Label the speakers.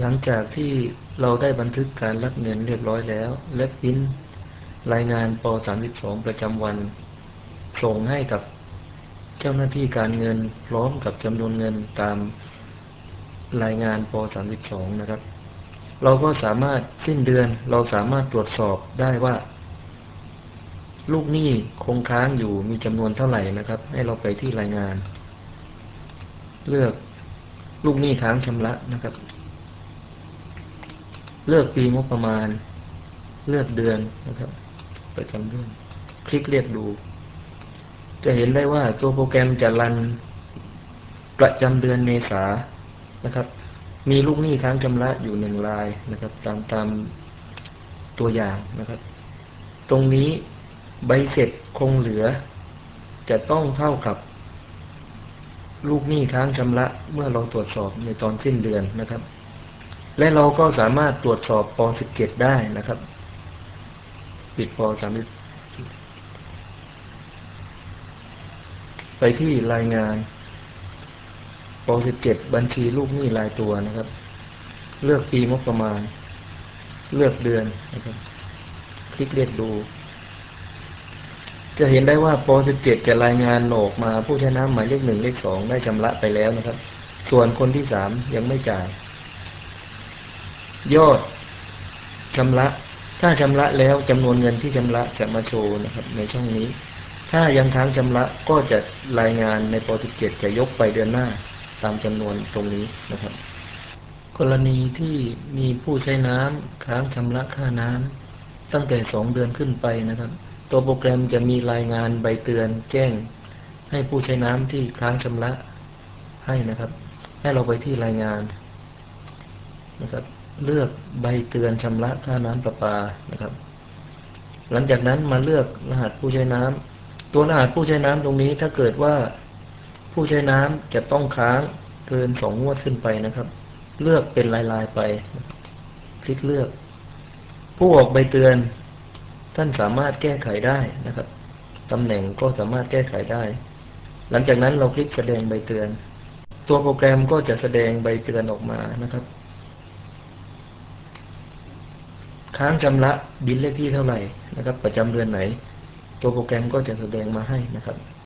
Speaker 1: หลังจากที่เราได้บันทึกการรับเงินเรียบร้อยแล้ว และพิมพ์รายงานป .32 ประจำวันส่งให้กับเจ้าหน้าที่การเงินพร้อมกับจำนวนเงินตามรายงานป .32 นะครับ เราก็สามารถสิ้นเดือนเราสามารถตรวจสอบได้ว่า ลูกหนี้คงค้างอยู่มีจำนวนเท่าไหร่นะครับ ให้เราไปที่รายงาน เลือกลูกหนี้ค้างชำระนะครับ เลือกปีงบประมาณ เลือกเดือนนะครับประจำเดือนคลิกเรียกดู จะเห็นได้ว่าตัวโปรแกรมจะรันประจำเดือนเมษานะครับ มีลูกหนี้ค้างชำระอยู่หนึ่งรายนะครับ ตามตามตัวอย่างนะครับ ตรงนี้ใบเสร็จคงเหลือ จะต้องเท่ากับ ลูกหนี้ค้างชำระเมื่อเราตรวจสอบในตอนสิ้นเดือนนะครับ และเราก็สามารถตรวจสอบป .17 ได้นะครับ ปิดป .30 ไปที่รายงานป .17 บัญชีลูกหนี้รายตัวนะครับ เลือกปีงบประมาณ เลือกเดือนนะครับ คลิกเรียกดู จะเห็นได้ว่าป .17 จะรายงานออกมาผู้ชน้ำหมายเลขหนึ่งเลขสองได้ชำระไปแล้วนะครับ ส่วนคนที่สามยังไม่จ่าย ยอดชำระ ถ้าชำระแล้วจำนวนเงินที่ชำระจะมาโชว์นะครับ ในช่องนี้ ถ้ายังค้างชำระก็จะรายงานในป .17 จะยกไปเดือนหน้า ตามจำนวนตรงนี้นะครับ กรณีที่มีผู้ใช้น้ำค้างชำระค่าน้ำตั้งแต่สองเดือนขึ้นไปนะครับ ตัวโปรแกรมจะมีรายงานใบเตือนแจ้ง ให้ผู้ใช้น้ำที่ค้างชำระให้นะครับ ให้เราไปที่รายงานนะครับ เลือกใบเตือนชำระค่าน้ำประปานะครับ หลังจากนั้นมาเลือกรหัสผู้ใช้น้ำตัวรหัสผู้ใช้น้ำตรงนี้ถ้าเกิดว่าผู้ใช้น้ำจะต้องค้างเกินสองงวดขึ้นไปนะครับ เลือกเป็นลายๆไป คลิกเลือก ผู้ออกใบเตือน ท่านสามารถแก้ไขได้นะครับตำแหน่งก็สามารถแก้ไขได้ หลังจากนั้นเราคลิกแสดงใบเตือน ตัวโปรแกรมก็จะแสดงใบเตือนออกมานะครับ ค้างชำระบินเลขที่เท่าไหร่นะครับ ประจำเดือนไหน ตัวโปรแกรมก็จะแสดงมาให้นะครับ